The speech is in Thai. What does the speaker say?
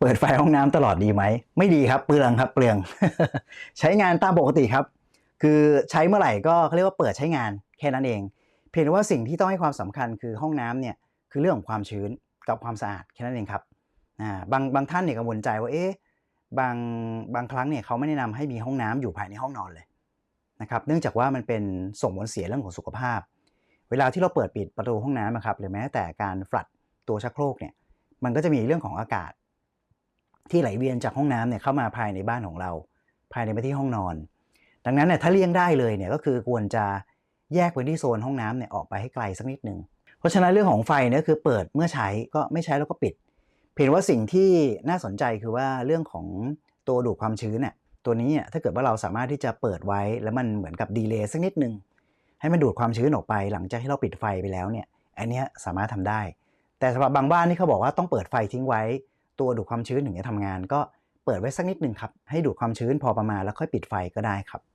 เปิดไฟห้องน้ำตลอดดีไหม ไม่ดีครับเปลืองครับเปลือง ใช้งานตามปกติครับ คือใช้เมื่อไหร่ก็เขาเรียกว่าเปิดใช้งานแค่นั้นเอง เพียงแต่ว่าสิ่งที่ต้องให้ความสำคัญคือห้องน้ำเนี่ยคือเรื่องของความชื้นกับความสะอาดแค่นั้นเองครับบางบางท่านเนี่ยกังวลใจว่าเอ๊ะบางบางครั้งเนี่ยเขาไม่แนะนำให้มีห้องน้ำอยู่ภายในห้องนอนเลยนะครับเนื่องจากว่ามันเป็นส่งผลเสียเรื่องของสุขภาพ เวลาที่เราเปิดปิดประตูห้องน้ำนะครับหรือแม้แต่การฟลัดตัวชักโครกเนี่ยมันก็จะมีเรื่องของอากาศ ที่ไหลเวียนจากห้องน้ำเนี่ยเข้ามาภายในบ้านของเรา ภายในไปที่ห้องนอน ดังนั้นเนี่ยถ้าเลี่ยงได้เลยเนี่ยก็คือควรจะแยกพื้นที่โซนห้องน้ำเนี่ยออกไปให้ไกลสักนิดหนึ่งเพราะฉะนั้นเรื่องของไฟเนี่ยคือเปิดเมื่อใช้ก็ไม่ใช้แล้วก็ปิด เพียงว่าสิ่งที่น่าสนใจคือว่าเรื่องของตัวดูดความชื้นเนี่ยตัวนี้เนี่ยถ้าเกิดว่าเราสามารถที่จะเปิดไว้แล้วมันเหมือนกับดีเลย์สักนิดหนึ่งให้มันดูดความชื้นออกไป หลังจากที่เราปิดไฟไปแล้วเนี่ยอันนี้สามารถทำได้ แต่สำหรับบางบ้านที่เขาบอกว่าต้องเปิดไฟทิ้งไว้ ตัวดูดความชื้นถึงจะทำงาน ก็เปิดไว้สักนิดหนึ่งครับให้ดูดความชื้นพอประมาณแล้วค่อยปิดไฟก็ได้ครับ